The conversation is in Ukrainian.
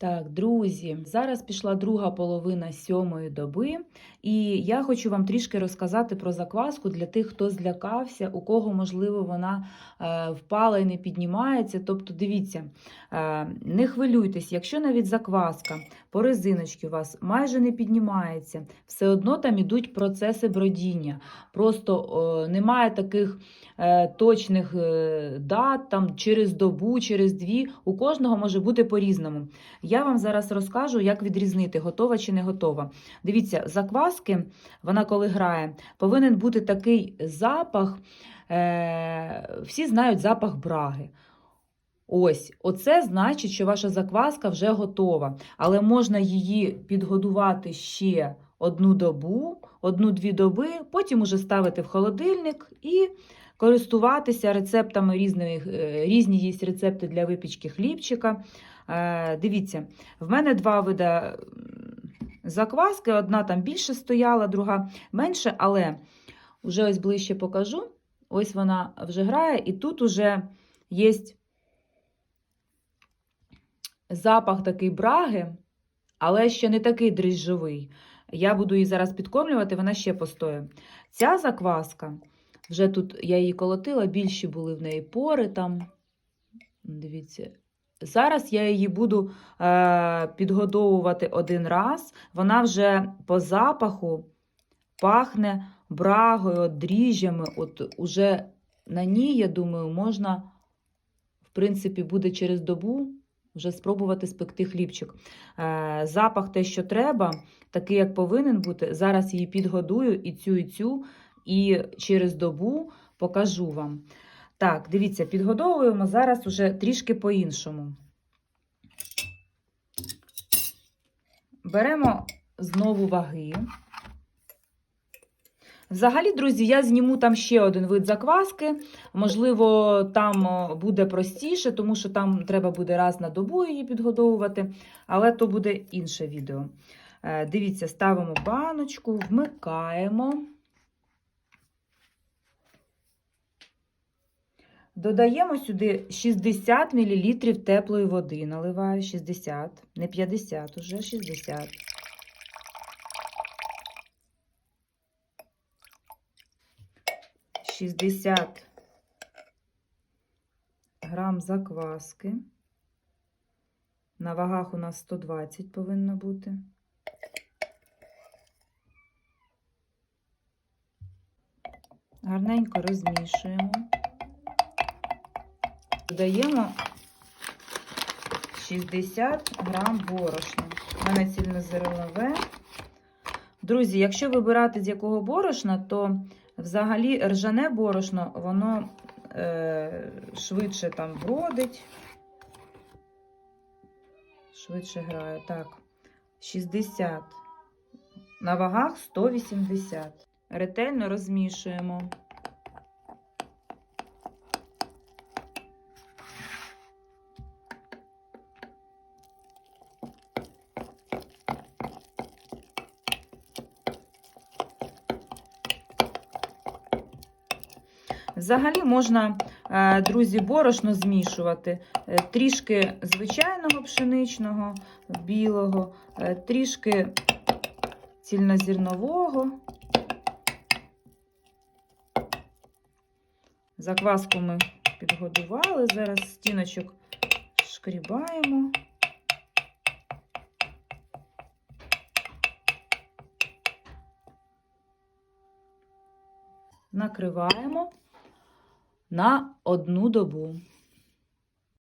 Так, друзі, зараз пішла друга половина сьомої доби, і я хочу вам трішки розказати про закваску для тих, хто злякався, у кого, можливо, вона е, впала і не піднімається. Тобто, дивіться, е, не хвилюйтесь, якщо навіть закваска по резиночці у вас майже не піднімається, все одно там ідуть процеси бродіння. Просто е, немає таких е, точних е, дат, там через добу, через дві. У кожного може бути по-різному. Я вам зараз розкажу, як відрізнити, готова чи не готова. Дивіться, закваски, вона коли грає, повинен бути такий запах. Е, всі знають запах браги. Ось, оце значить, що ваша закваска вже готова. Але можна її підгодувати ще одну добу, одну-дві доби, потім уже ставити в холодильник і користуватися рецептами різної, е, різні є рецепти для випічки хлібчика. Е, Дивіться, в мене два види закваски. Одна там більше стояла, друга менше, але вже ось ближче покажу. Ось вона вже грає, і тут уже є запах такий браги, але ще не такий дріжджовий. Я буду її зараз підкормлювати, вона ще постоє. Ця закваска, вже тут я її колотила, більші були в неї пори там. Дивіться. Зараз я її буду е, підгодовувати один раз. Вона вже по запаху пахне брагою, дріжджами. От уже на ній, я думаю, можна, в принципі, буде через добу вже спробувати спекти хлібчик. Е, запах те, що треба, такий, як повинен бути. Зараз її підгодую і цю, і цю, і через добу покажу вам. Так, дивіться, підгодовуємо зараз уже трішки по-іншому. Беремо знову ваги. Взагалі, друзі, я зніму там ще один вид закваски. Можливо, там буде простіше, тому що там треба буде раз на добу її підгодовувати, але то буде інше відео. Е, Дивіться, ставимо баночку, вмикаємо. Додаємо сюди 60 мл теплої води. Наливаю 60, не 50, уже 60. Шістдесят грам закваски. На вагах у нас 120 повинно бути. Гарненько розмішуємо. Додаємо 60 грам борошна. У мене цільнозернове. Друзі, якщо вибирати з якого борошна, то взагалі ржане борошно, воно е, швидше там бродить. Швидше грає. Так, 60. На вагах 180. Ретельно розмішуємо. Взагалі можна, е, друзі, борошно змішувати. Е, Трішки звичайного пшеничного, білого, е, трішки цільнозірнового. Закваску ми підгодували. Зараз стіночок шкрібаємо. Накриваємо на одну добу.